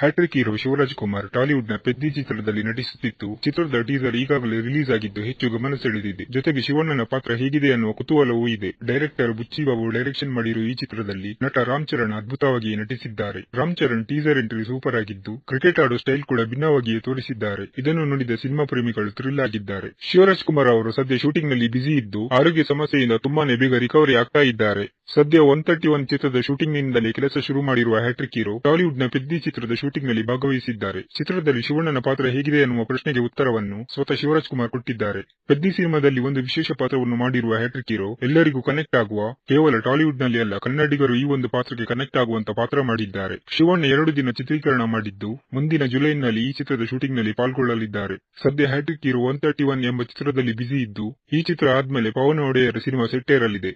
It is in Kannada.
ಹ್ಯಾಟ್ರಿಕ್ ಹೀರೋ ಶಿವರಾಜ್ ಕುಮಾರ್ನ ಪೆದ್ದಿ ಚಿತ್ರದಲ್ಲಿ ನಟಿಸುತ್ತಿತ್ತು. ಚಿತ್ರದ ಟೀಸರ್ ಈಗಾಗಲೇ ರಿಲೀಸ್ ಆಗಿದ್ದು ಹೆಚ್ಚು ಗಮನ ಸೆಳೆದಿದೆ. ಜೊತೆಗೆ ಶಿವಣ್ಣನ ಪಾತ್ರ ಹೇಗಿದೆ ಅನ್ನುವ ಕುತೂಹಲವೂ ಇದೆ. ಡೈರೆಕ್ಟರ್ ಬುಚ್ಚಿಬಾಬು ಡೈರೆಕ್ಷನ್ ಮಾಡಿರುವ ಈ ಚಿತ್ರದಲ್ಲಿ ನಟ ರಾಮ್ ಚರಣ್ ಅದ್ಭುತವಾಗಿ ನಟಿಸಿದ್ದಾರೆ. Ram Charan teaser entry super ಆಗಿದ್ದು, ಕ್ರಿಕೆಟ್ ಆಡೋ ಸ್ಟೈಲ್ ಕೂಡ ಭಿನ್ನವಾಗಿಯೇ ತೋರಿಸಿದ್ದಾರೆ. ಇದನ್ನು ನೋಡಿದ ಸಿನಿಮಾ ಪ್ರೇಮಿಗಳು ಥ್ರಿಲ್ ಆಗಿದ್ದಾರೆ. ಶಿವರಾಜ್ ಕುಮಾರ್ ಅವರು ಸದ್ಯ ಶೂಟಿಂಗ್ನಲ್ಲಿ ಬ್ಯುಸಿ ಇದ್ದು, ಆರೋಗ್ಯ ಸಮಸ್ಯೆಯಿಂದ ತುಂಬಾನೇ ಬೇಗ ರಿಕವರಿ ಆಗ್ತಾ ಇದ್ದಾರೆ. ಸದ್ಯ ಒನ್ ತರ್ಟಿ ಒನ್ ಚಿತ್ರದ ಶೂಟಿಂಗ್ ನಿಂದಲೇ ಕೆಲಸ ಶುರು ಮಾಡಿರುವ ಹ್ಯಾಟ್ರಿಕ್ ಹೀರೋ ಟಾಲಿವುಡ್ನ ಪೆದ್ದಿ ಚಿತ್ರದ ಶೂಟಿಂಗ್ನಲ್ಲಿ ಭಾಗವಹಿಸಿದ್ದಾರೆ. ಚಿತ್ರದಲ್ಲಿ ಶಿವಣ್ಣನ ಪಾತ್ರ ಹೇಗಿದೆ ಎನ್ನುವ ಪ್ರಶ್ನೆಗೆ ಉತ್ತರವನ್ನು ಸ್ವತಃ ಶಿವರಾಜ್ ಕುಮಾರ್ ಕೊಟ್ಟಿದ್ದಾರೆ. ಪೆದ್ದಿ ಸಿನಿಮಾದಲ್ಲಿ ಒಂದು ವಿಶೇಷ ಪಾತ್ರವನ್ನು ಮಾಡಿರುವ ಹ್ಯಾಟ್ರಿಕ್ ಹೀರೋ ಎಲ್ಲರಿಗೂ ಕನೆಕ್ಟ್ ಆಗುವ ಕೇವಲ ಟಾಲಿವುಡ್ನಲ್ಲಿ ಅಲ್ಲ, ಕನ್ನಡಿಗರು ಈ ಒಂದು ಪಾತ್ರಕ್ಕೆ ಕನೆಕ್ಟ್ ಆಗುವಂತ ಪಾತ್ರ ಮಾಡಿದ್ದಾರೆ. ಶಿವಣ್ಣ ಎರಡು ದಿನ ಚಿತ್ರೀಕರಣ ಮಾಡಿದ್ದು, ಮುಂದಿನ ಜುಲೈನಲ್ಲಿ ಈ ಚಿತ್ರದ ಶೂಟಿಂಗ್ನಲ್ಲಿ ಪಾಲ್ಗೊಳ್ಳಲಿದ್ದಾರೆ. ಸದ್ಯ ಹ್ಯಾಟ್ರಿಕ್ ಹೀರೋ ಒನ್ ಒನ್ ಎಂಬ ಚಿತ್ರದಲ್ಲಿ ಬ್ಯುಸಿ ಇದ್ದು, ಈ ಚಿತ್ರ ಆದ್ಮೇಲೆ ಪವನ್ ಒಡೆಯರ್ ಸಿನಿಮಾ ಸೆಟ್ಟೇರಲಿದೆ.